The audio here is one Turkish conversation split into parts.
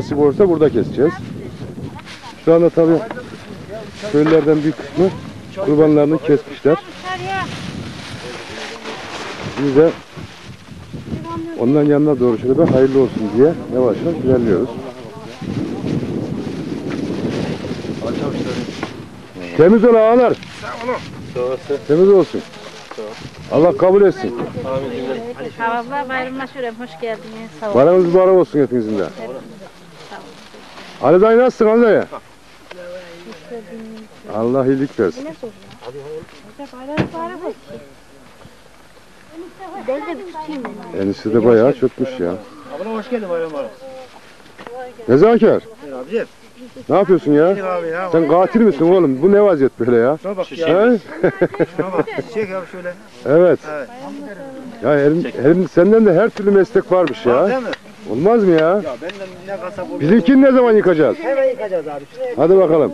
Nasip olursa burada keseceğiz. Şu anda tabii köylülerden bir kısmı kurbanlarını kesmişler. Biz de onların yanına doğru şöyle bir hayırlı olsun diye yavaş yavaş ilerliyoruz. Temiz ol ağalar. Temiz olsun. Allah kabul etsin. Abla bayramına şöyle hoş geldiniz. Sağ olun. Bayramınız mübarek olsun hepinizin de. Ali dayı nasılsın Ali dayı? Allah iyilik versin. Enişte de bayağı çökmüş ya. Abla hoş geldin bayram abi. Nezaker, ne yapıyorsun ya? Sen katil misin oğlum? Bu ne vaziyet böyle ya? Şuna bak ya. He? Şuna bak. Çek abi şöyle. evet. Evet. Ya elim, elim, senden de her türlü meslek varmış Var ya. Değil mi? Olmaz mı ya? Ya benden ne kasap olur. Bizimkini ne zaman yıkacağız? Hemen yıkacağız abi. Şuraya Hadi bakalım.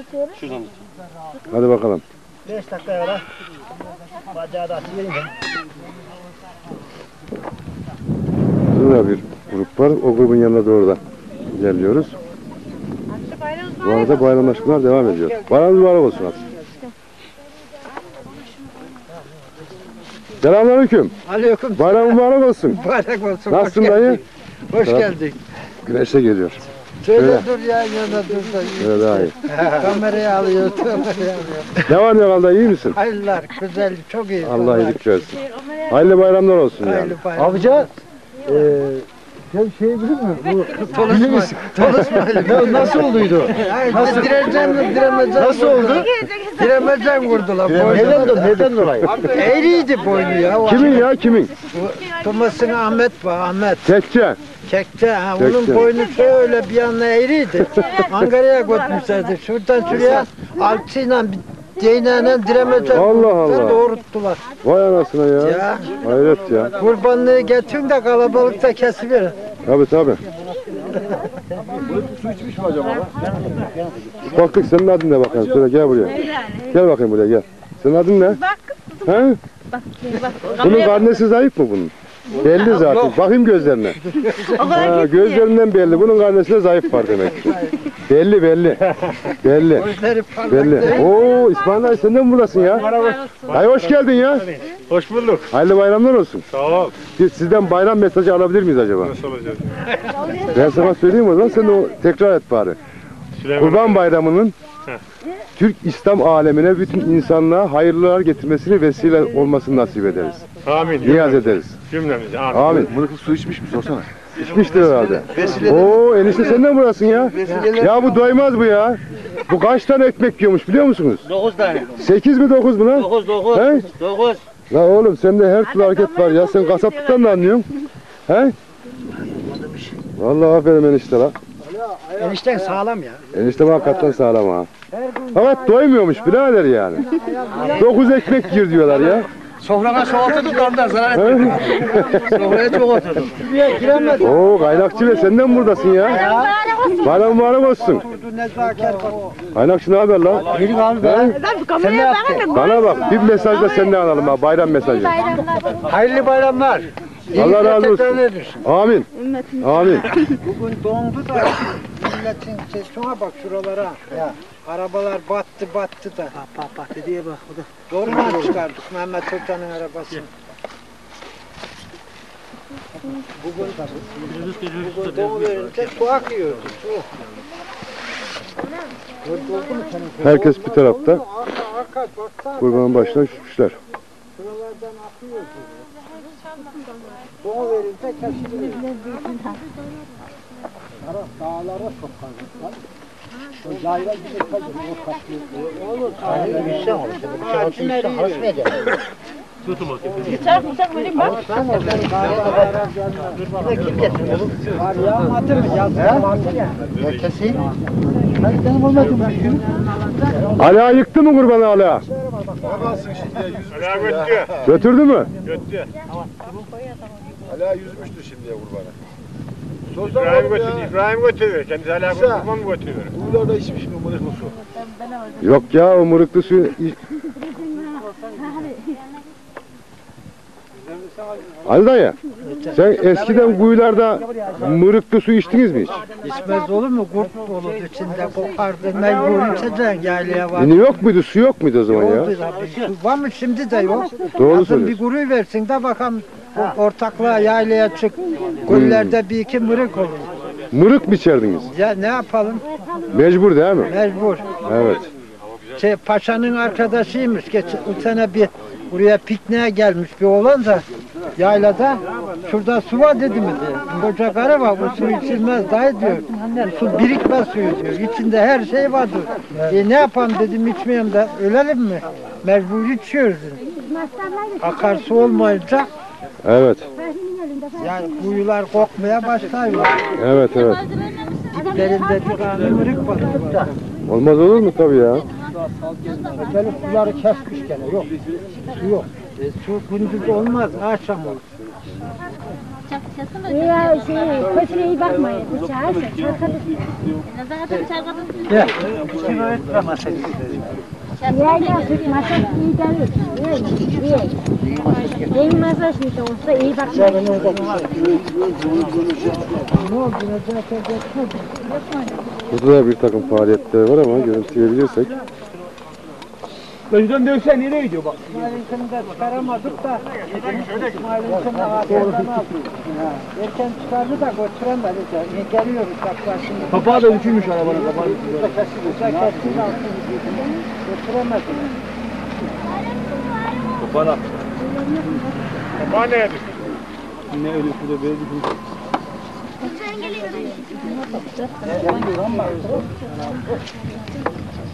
Hadi bakalım. 5 dakika kadar. Bacağı da açayım. Burada bir grup var. O grubun yanına doğru da ilerliyoruz. Bu arada bayramlaşmalar devam ediyor. Bayram mübarek olsun abi. Selamünaleyküm. Aleyküm. Bayram mübarek olsun. Mübarek olsun. Nasılsın dayı? Hoş Tamam. geldik. Güneşte geliyor. Şöyle Öyle. dur ya yana dur da. Öyle daha iyi. Kamerayı alıyor, kamerayı alıyor. Ne var ne kaldı iyi misin? Hayırlar, güzel, çok iyi. Allah iyilik versin. Hayırlı bayramlar olsun yani. Hayırlı bayram. Abica, sen şey bilir mi? Bu Tolusma. Tolusma. nasıl olduydu? Nasıl direceğim mi diremeyeceğim Nasıl oldu? Diremeyeceğim vurdular. Neden, do neden dolayı? Eğriydi boynu ya. Kimin ya kimin? Thomas'ın Ahmet var Ahmet. Tekçe. Kekte ha. Onun boynu şöyle bir yana eğriydi. Ankara'ya götürmüşlerdi. Şuradan şuraya alçıyla bir değneğine diremeyeceğim. Allah Allah. Doğrulttular. Vay anasına ya. Ya. Hayret ya. Kurbanlığı getirin de kalabalıkta kesiverin. Tabi tabi. Baktık senin adın ne bakalım. Şöyle gel buraya. Gel bakayım buraya gel. Senin adın ne? Bak. He? Bak. Bak. Bunun karnesi zayıf mı bunun? Belli zaten. Bakayım gözlerine. Ha, gözlerinden belli. Bunun karnesi de zayıf var demek ki. Belli belli. Belli. Belli. Oo İsmail dayı sen de mi buradasın ya? Dayı hoş geldin ya. Hoş bulduk. Hayırlı bayramlar olsun. Sağ ol. Biz sizden bayram mesajı alabilir miyiz acaba? Nasıl olacak? Ben sana söyleyeyim o zaman sen de o tekrar et bari. Süleyman. Kurban Bayramı'nın. Türk İslam alemine bütün insanlığa hayırlılar getirmesini vesile olmasını nasip ederiz. Amin. Niyaz ederiz. Cümlemize. Amin. Amin. Mırıklı su içmiş mi sorsana. İçmiştir herhalde. Oo enişte sen de burasın ya? Ya bu doymaz bu ya. Bu kaç tane ekmek yiyormuş biliyor musunuz? 9 tane. 8 mi 9 mu lan? 9 9. He? 9. La oğlum sende her türlü hareket var ya. Sen kasaplıktan da anlıyorsun. He? Vallahi aferin enişte la. Enişten sağlam ya. Enişte hakikaten sağlam ha. Fakat doymuyormuş birader yani. 9 ekmek gir diyorlar ya. Sofrana çok oturduk ondan zarar He? Sofraya çok oturduk. Şuraya giremedim. Oo kaynakçı ve sen de mi buradasın ya? Bayram mübarek olsun. Kaynakçı ne haber lan? Yürü abi He? Sen ne yaptın? Bana bak bir mesaj da senden alalım ha bayram mesajı. Hayırlı bayramlar. Allah razı olsun. Tekrar edersin. Amin. Amin. Bugün dondu da milletin şuna bak şuralara. Ya. Arabalar battı battı da. Bak bak bak dediye bak. Zorla çıkardık Mehmet Hoca'nın arabasını. Bugün, bugün donu verince su akıyordu. Su. Herkes bir tarafta kurbanın başına üşmüşler. Şuralardan akıyor verince kesiliyor. Taraf dağlara çok fazla. O yayla gibi tabii o kaçıyor. Olur. Hayır, bir şey olur. Bir şey olsun, bir şey harışmayacak. Bıçak bıçak vereyim bak. Sen o benim dağlara gelmez. Kim getirdi? Var ya matır mı? Yazdı matır ya. Ya keseyim. Ben benim olmadım. Ala yıktı mı kurbanı Ala? Hala götürüyor. Götürdü mü? Götürüyor. Hala yüzmüştür şimdiye kurbanı. İbrahim götürüyor. İbrahim götürüyor. Kendisi hala kurban mı götürüyor? Buralarda içmiş mi mırıklı su? Yok ya o mırıklı suyu Ali dayı, sen eskiden kuyularda mırıklı su içtiniz mi hiç? İçmez olur mu? Kurt olur içinde kokardı. Mecbur içeceksin yaylaya var. Yine yok muydu? Su yok muydu o zaman ya? Oldu tabii. Su Var mı şimdi de yok. Doğru Yazın bir söylüyorsun. kuru versin de bakalım ortaklığa yaylaya çık. Göllerde bir iki mırık olur. Mırık mı içerdiniz? Ya ne yapalım? Mecbur değil mi? Mecbur. Evet. Şey, paşanın arkadaşıymış. Geç, o sene bir buraya pikniğe gelmiş bir oğlan da yaylada şurada su var dedi mi diye. Koca karı var bu su içilmez dayı diyor. Bu su birikmez suyu diyor. İçinde her şey vardır. E ne yapalım dedim içmeyeyim de ölelim mi? Mecbur içiyoruz. dedim. Akarsu olmayınca Evet. yani kuyular kokmaya başlıyor. Evet evet. Diplerinde bir tane mırık var. Olmaz olur mu tabii ya? Böyle suları kesmiş gene yok. Su yok. E, su gündüz olmaz akşam olur. Ya şey, kötüne iyi bakmayın. Çağırsa, çarkadın. Zaten çarkadın. Gel. Ya ya, Türk masaj iyi gelir. İyi, iyi. Yeni masaj mı olsa iyi bakmayın. Ne oldu? Burada da bir takım faaliyetler var ama görüntüleyebilirsek. Önceden dövsen nereye gidiyor bak? İsmail'inkini de çıkaramadık da İsmail'inkini afiyetten aldık. Erken çıkardı da götüremedik. Yani geliyoruz bak şimdi. Kapağı da uçuymuş arabanın kapağı. Burada kesin altını götüremedik. Kapağı Kapağı neye düştü? Ne öyle şurada böyle düşmüş.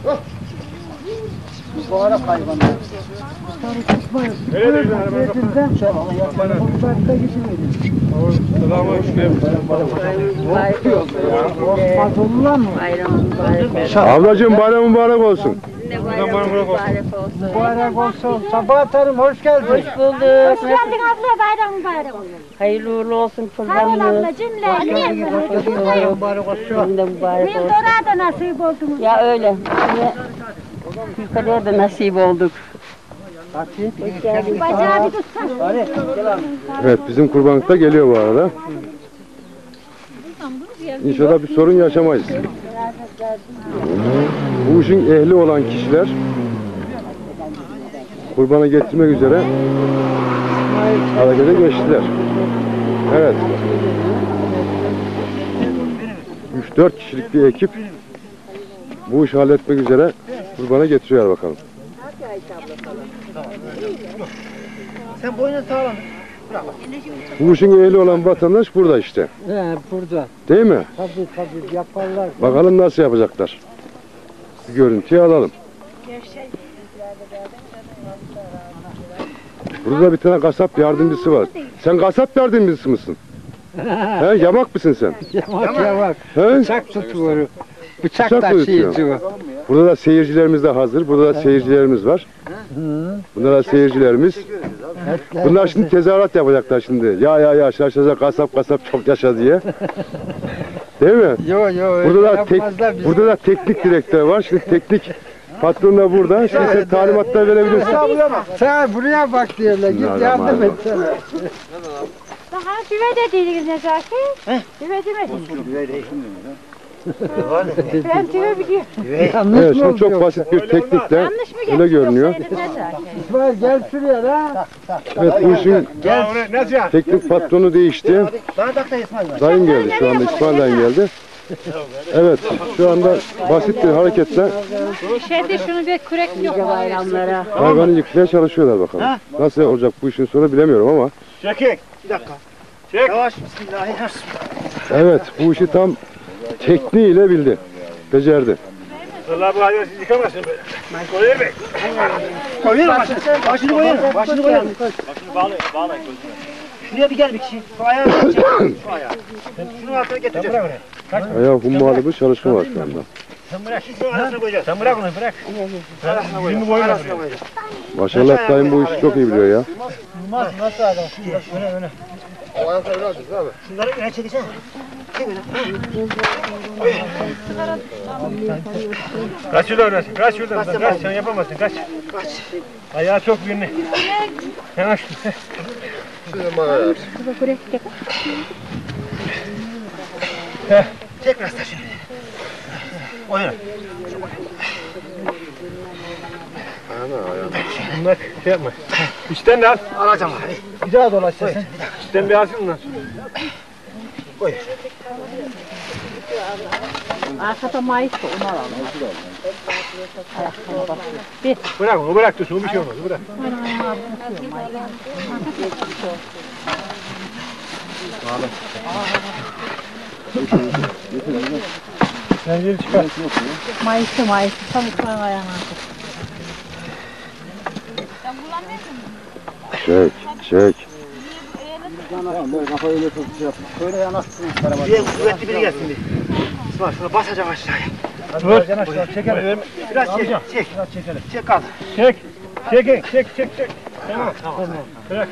Bu ara hayvanlar. Nereye düştü arabanın kapağı? Uzakta gidiverin. Selamünaleyküm. Mazollular mı? Ablacığım bayram mübarek olsun. Mübarek olsun. Sabah atarım. Hoş geldin. Hoş geldin abla, bayram mübarek olsun. Hayırlı uğurlu olsun ol kurbanlığı. abla, cümle. Niye Mübarek olsun. Sizin de mübarek olsun. da nasip oldunuz. Ya öyle. Yine yukarıya da nasip olduk. Evet bizim kurbanlık da geliyor bu arada. İnşallah bir sorun yaşamayız. Bu işin ehli olan kişiler kurbanı getirmek üzere harekete geçtiler. Evet. 3-4 kişilik bir ekip bu işi halletmek üzere kurbanı getiriyor bakalım. Sen boynu sağlam. Bu işin ehli olan vatandaş burada işte. He burada. Değil mi? Tabii tabii yaparlar. Bakalım nasıl yapacaklar. Bir görüntüyü alalım. Burada bir tane kasap yardımcısı var. Sen kasap yardımcısı mısın? He, yamak mısın sen? Yamak yamak. He? Bıçak tutuyor. Bıçak Bıçak tutuyor? tutuyor. Burada da seyircilerimiz de hazır. Burada da seyircilerimiz var. Bunlar da seyircilerimiz. Bunlar şimdi tezahürat yapacaklar şimdi. Ya ya ya şaşacak kasap kasap çok yaşa diye. Değil mi? Yo yo öyle Burada da tek, yapmazlar burada da teknik direktör var. Şimdi teknik patron da burada. Şimdi sen talimatlar verebilirsin. Sen buraya bak diyorlar. Git yardım et sana. Daha düve de değiliz Necati. Düve demedim. Ben düve biliyorum. Yanlış Evet mı şimdi çok basit bir teknikle Yanlış mı öyle görünüyor. İsmail gel şuraya la. Evet bu işin Ya oraya nasıl ya? teknik patronu değişti. Dayım geldi şu anda İsmail dayım geldi. Evet şu anda basit bir hareketle Şeyde şunu bir kürek yok. Bayramlara. hayvanı yıkmaya çalışıyorlar bakalım. Nasıl olacak bu işin sonu bilemiyorum ama. Çekik. Bir dakika. Çek. Yavaş. Evet bu işi tam tekniğiyle bildi. Becerdi. Vallahi bu siz böyle. Koyur Bey. Koyur başını. Başını koyur. Başını koyur. Başını bağlayın. Bağlayın. Şuraya bir gel bir kişi. Şu ayağı. Şu ayağı. Şunun altına getireceğiz. Ayağı hummalı bir çalışma var şu anda. Sen bırak. Şunun arasına koyacağız. Sen bırak onu bırak. Arasına koyacağız. Arasına koyacağız. Maşallah dayım bu işi çok iyi biliyor ya. Olmaz. Nasıl adam? Öne öne. Şunları öne çekeceksin. Çek öne. Kaç şuradan orası. Kaç şuradan. Kaç, kaç. Sen yapamazsın. Kaç. Kaç. Ayağı çok yünlü. Yanaş. Bana ver. Tekrar ısla şimdi. Oyna. Bunlar şey yapma. İçten de al. Alacağım. Bir daha dolaş sen. İçten bir alsın bunlar. Arkada mayıs da onu alalım. Bırak onu bırak dursun. Bir şey olmaz. Bırak. Sen geri çıkar. Mayıs'ı mayıs'ı tavukların ayağına. Çek, çek. Bir kuvvetli biri gelsin bir. İsmail şunu basacağım aşağıya. Dur. Çekelim. Biraz çek. Çek. Çek kaldı. Çek. Çek, çek, çek, çek. Tamam. Tamam. Bırak.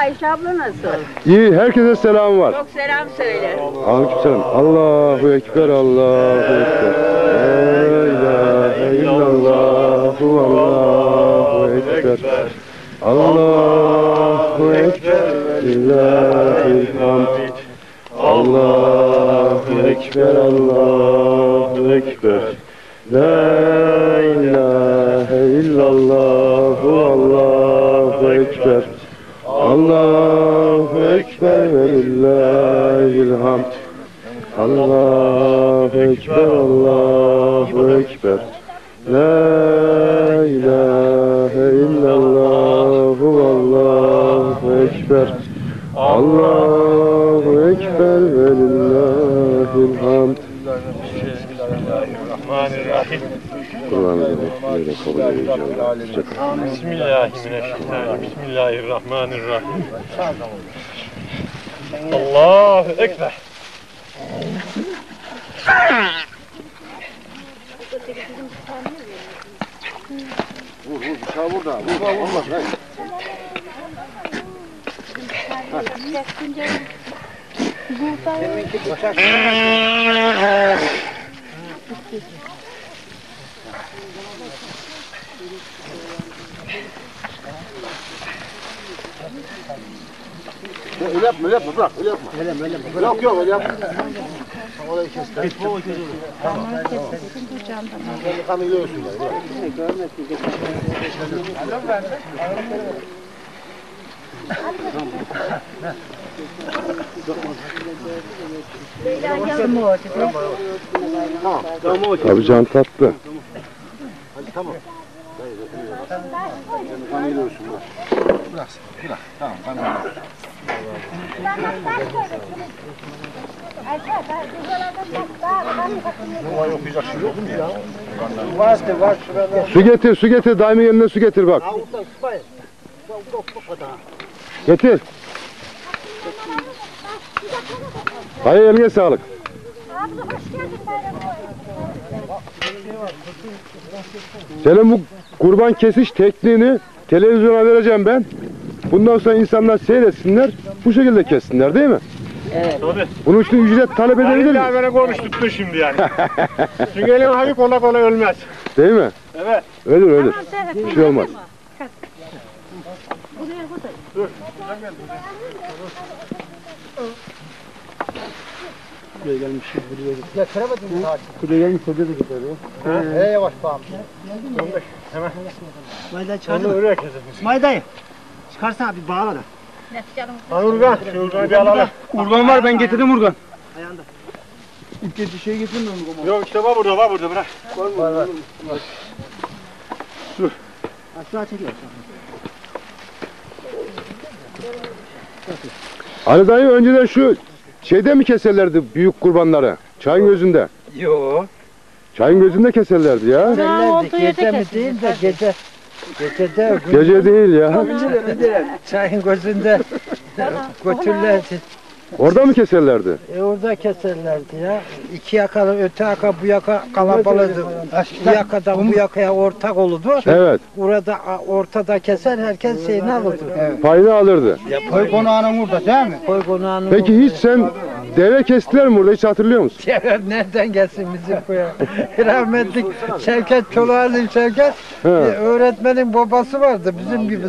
Ayşe abla nasıl? İyi, herkese selam var. Çok selam söyle. Aleykümselam. Allahu Ekber, Allahu Ekber. La ilahe illallah, Allahu Ekber. Allahu Ekber, Lillahil hamd. Allahu Ekber, Allahu Ekber. La Bismillahirrahmanirrahim. Kur'an-ı. Bismillahirrahmanirrahim. Bismillahirrahmanirrahim. Allahu Ekber. Bıçağı burada. Vur bak olmaz. Hayır. Öyle yapma, öyle yapma, bırak, öyle yapma. Öyle yapma, öyle yapma. Yok, yok, öyle yapma. Orayı kes. Tamam. Tamam. Kendi kanı yiyorsun yani, bırak. Tabii can tatlı. Hadi tamam. Bırak. Bırak. Tamam. Su getir, su getir. Daimi yerine su getir bak. Getir. Hayır eline sağlık. Abla hoş geldin bayram. Senin bu kurban kesiş tekniğini televizyona vereceğim ben. Bundan sonra insanlar seyretsinler, bu şekilde kessinler değil mi? Tabii. Bunun için ücret talep edebilir miyiz? beni konuştuktun şimdi yani. Çünkü elin hafif kolay kolay ölmez. Değil mi? Evet. Ölür ölür. Bir şey olmaz. He yavaş bağım. İsmail'den çıkardın Onu mı? oraya keselim. İsmail dayı. Çıkarsana bir bağla da. Lan Urgan. Şu Urgan'ı bir alalım. Urgan var ben getirdim urgan. Ayağında. İlk şey getirdim urgan. Yok işte var burada var burada bırak. Aşağı çekiyor. Ali dayı önceden şu şeyde mi keserlerdi büyük kurbanları? Çayın gözünde. Yo. Çayın gözünde keserlerdi ya. Derlerdi gece mi değil de gece. Gecede Gece değil ya. çayın gözünde götürlerdi. Orada mı keserlerdi? E orada keserlerdi ya. İki yakalı öte yaka bu yaka kalabalıktı. Bu yakadan bu yakaya ortak olurdu. Evet. Burada ortada keser herkes şeyini alırdı. Evet. Payını alırdı. Koy konağının burada değil mi? Koy konağının Peki hiç sen deve kestiler mi burada hiç hatırlıyor musun? Ya nereden gelsin bizim köye? Rahmetli Şevket Çolaklı Şevket He. öğretmenin babası vardı bizim gibi.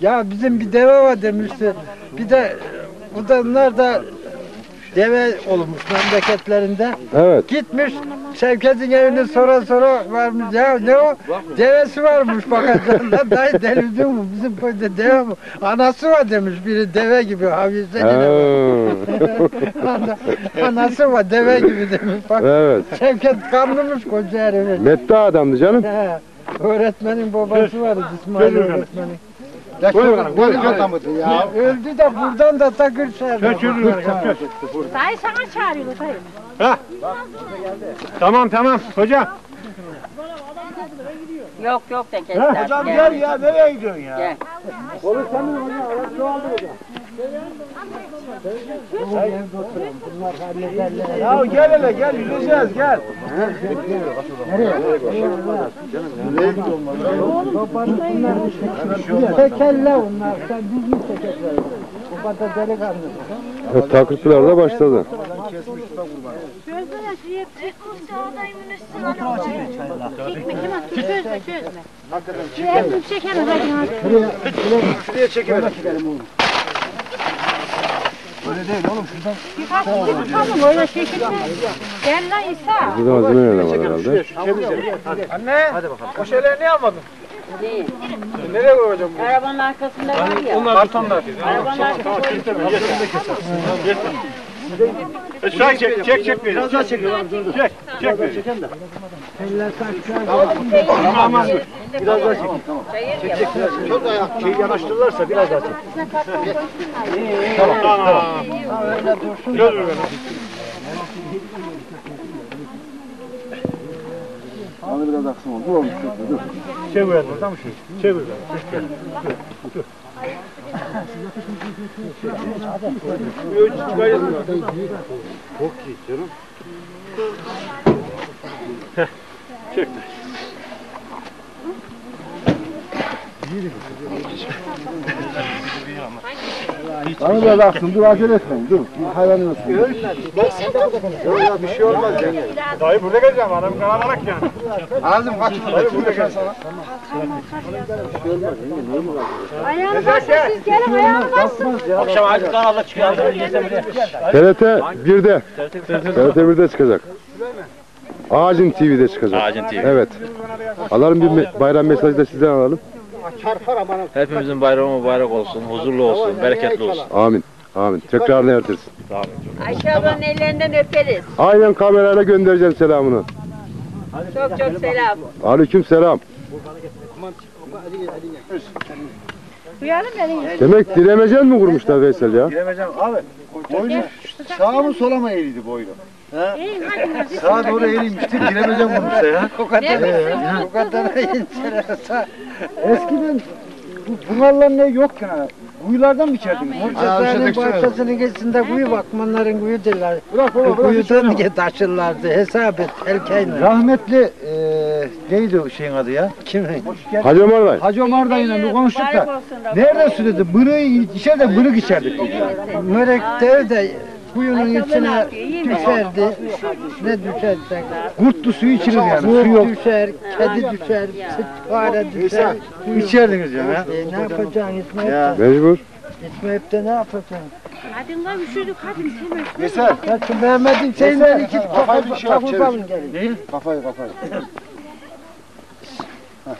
Ya bizim bir deve var demişti. Bir de bu da onlar da deve olmuş memleketlerinde. Evet. Gitmiş Şevket'in evini sonra sonra varmış. Ya ne o? Devesi varmış bakacaklar. Dayı delirdi mi? Bizim köyde deve mi? Anası var demiş biri deve gibi. Hafize Ha. Ana, anası var deve gibi demiş. Bak evet. Şevket kanlımış koca herifi. Mette adamdı canım. He, öğretmenin babası vardı İsmail öğretmenin. Böyle adamıdı ya. Öldü de buradan da takır şerdi. Dayı sana çağırıyor dayı. Tamam tamam hocam. Yok yok de kestiler. Hocam gel ya nereye gidiyorsun ya? Gel. Ya gel hele gel yüzeceğiz gel. Tekelle onlar. Sen düz mü tekerler? Bu kadar delikanlı. Evet, takırtılar da başladı. Çekme Kemal çözme çözme. Şuraya hep çekemez hadi. Şuraya çekelim. Birkaç gibi kalın öyle çekilmez. Gel lan İsa. Burada malzeme de var herhalde. Anne. Hadi bakalım. O şeyleri niye almadın? Değil. Nereye koyacağım? Arabanın arkasında var ya. Onlar kartonlar. Arabanın arkasında Şu an çek çek çek beni. Biraz daha çek. Çek çek beni. Aman dur. Çok da şey yanaştırırlarsa biraz daha çek. Tamam tamam. Dur dur. Onu biraz aksın oldu. Dur oğlum dur dur. Çek buraya. Burada mı şey? Çek buraya. Onu biraz aksın. Dur acele etmeyin. Dur. Hayvanın olsun. Yok ya bir şey olmaz. Dayı burada geleceğim. Adam kanalarak yani. Ağzım kaçma. Dayı burada gel. Ayağını basın siz gelin ayağını basın. Akşam hadi kanalda çıkıyor. TRT 1'de. TRT 1'de çıkacak. Ağacın TV'de çıkacak. Ağacın TV. Evet. Alalım bir bayram mesajı da sizden alalım. Hepimizin bayramı mübarek olsun, huzurlu olsun, bereketli olsun. Amin. Amin. Tekrarını ertirsin. Ayşe ablanın ellerinden öperiz. Aynen kamerayla göndereceğim selamını. Çok çok selam. Aleyküm selam. Duyalım beni. Demek diremecen mi kurmuşlar Veysel ya? Giremeyeceğim abi. Boynu sağa mı sola mı eğildi boynu? İyi hadi. Sağa doğru eğilmişti. Giremeyeceğim vurmuşsa ya. O kadar, o kadar incelerse. Eskiden bu bunlarla ne yok ki? Kuyulardan mı içerdiniz? Murtazaların bahçesinin geçinde kuyu bakmanların kuyu derler. Bırak baba bırak. kuyudan diye taşırlardı. Hesap et erkeğinle. Rahmetli eee neydi o şeyin adı ya? Kimin? Hacı Ömer Bey. Hacı Ömer dayıyla bir konuştuk da. Nereden söyledi? Bırığı içer de bırık içerdik. Mörek dev de kuyunun içine düşerdi. Ne düşerse. Kurtlu suyu içilir yani. Su Kurt yok. düşer, kedi düşer, fare düşer. İçerdiniz ya. ha? E, ne yapacaksın İsmet? Ya. Mecbur. İsmet de ne yapacaksın? Hadi lan üşüdük hadi Temel. Yeser. Ya şu Mehmet'in şeyinden iki Kafayı kafa bir şey yap, takıl çevir. alın gelin. Kafayı kafayı.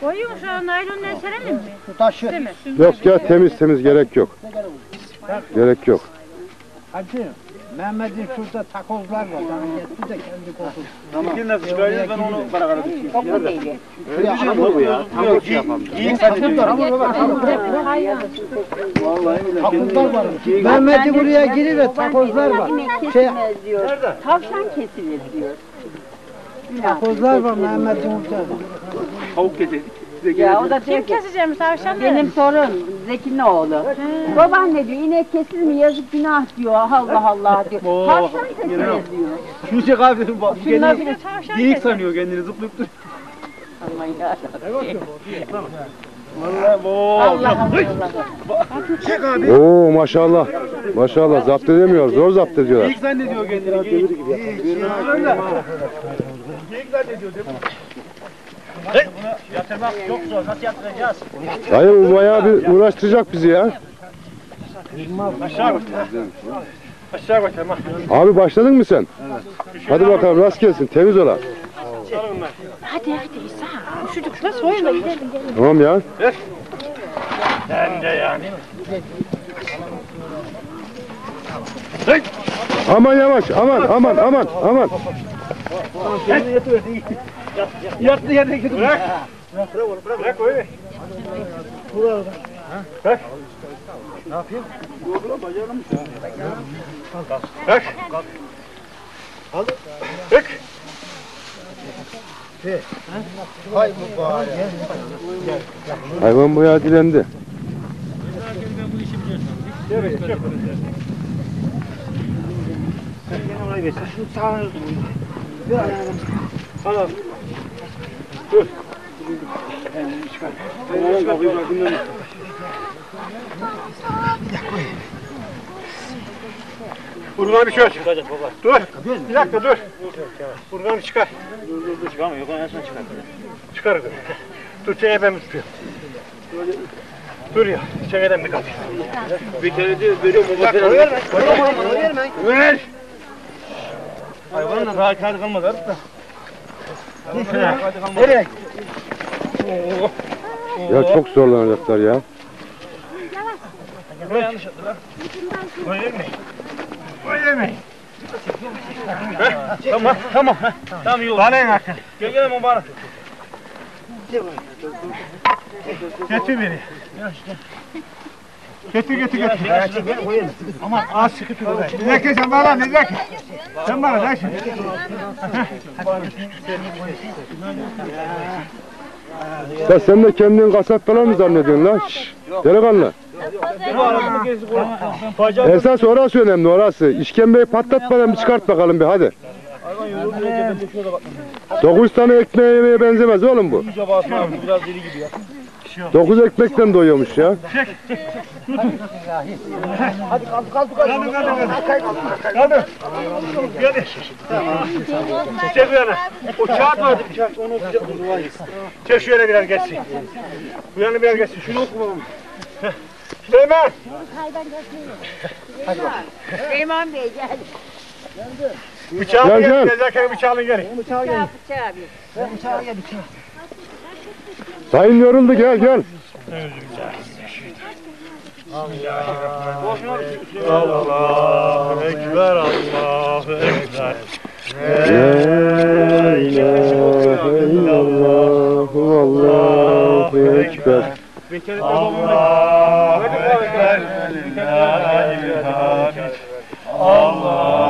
Koyun şu naylonları serelim mi? Taşı. Değil mi? Yok ya temiz temiz gerek yok. Gerek yok. Hacı, Mehmet'in şurada takozlar var. Sana getti de kendi kokusu. Şimdi nasıl çıkaracağız ben onu bana kadar düşeyim. Çok mu değil? Yok ya. Tam yok şey yapalım. Yiyin saçını Takımlar var. Mehmet'in buraya girir ve takozlar var. Şey, kesilmez diyor. Tavşan kesilir diyor. takozlar var Mehmet'in burada. Tavuk keselim. Ya o da Kim diyor ki, keseceğim tavşanları? benim torun Zeki'nin oğlu. Babaanne diyor inek kesilir mi yazık günah diyor. Allah Allah diyor. Tavşan kesilir diyor. Şunu çek abi dedim bak. Şunlar Bir de tavşan Geyik kesin. sanıyor kendini zıplayıp duruyor. Aman yarabbim. Allah Allah. Oo maşallah. Maşallah zapt edemiyor. Zor zapt ediyorlar. İlk zannediyor kendini. Geyik. Geyik zannediyor değil mi? Hey, bunu yatırmak çok zor. Nasıl yatıracağız? Dayı bu bayağı bir uğraştıracak bizi ya. Aşağı koy. Aşağı koy tamam. Abi başladın mı sen? Hadi bakalım rast gelsin. Temiz ola. Hadi hadi İsa. Üşüdük şuna soyun da gidelim. Tamam ya. Sen de yani. Aman yavaş. Aman aman aman aman. Yattı yerine gidiyor. Bırak. Bırak. Bırak öyle. Bırak. Ne yapayım? Bırak. Bırak. Hay mübarek. Hayvan bayağı dilendi. Tamam. Dur. Tamam, kapıyı bırakın da. Bir şey aç. Dur. Bir dakika dur. Bir çıkar. Dur dur dur. Çıkarma. Yok en son çıkar. Çıkar. Dur. Dur çene ben tutuyorum. Dur ya. Çeneden bir kapı. Bir kere de görüyorum. Bir dakika. Verme. Verme. Ver. Hayvanla rahat kağıdı kalmadı artık da. Nereye? Ya çok zorlanacaklar ya. Mi? Tamam, tamam. Tamam yol. Bana en akıl. Gel gel mübarek. Getir beni. Getir getir getir. Aman az sıkı tut. Bir dakika sen bana bir dakika. Sen bana ver şimdi. Ya sen de kendini kasap falan mı zannediyorsun lan? Şşş. Delikanlı. Esas orası önemli orası. İşkembeyi patlatmadan bir çıkart bakalım bir hadi. Dokuz tane ekmeğe yemeye benzemez oğlum bu. Biraz deli gibi ya. Dokuz ekmekten doyuyormuş ya. Kaldır kaldır kaldır. Kaldır. Gel. Çek bir yana. O kağıt vardı bir kağıt. Onu. Çek şu yana biraz geçsin. Bu yana biraz geçsin. Şunu oku bakalım. Heh. Süleyman. Süleyman Bey gel. Bıçağı Gel, gel, gel. gel. Gezerken bıçağını gelin. Bıçağı bıçağı bir. Sayın yoruldu gel gel. Allahu Ekber, Allahu Ekber. La ilahe illallah Allahu ekber. Allahu Ekber. Allahu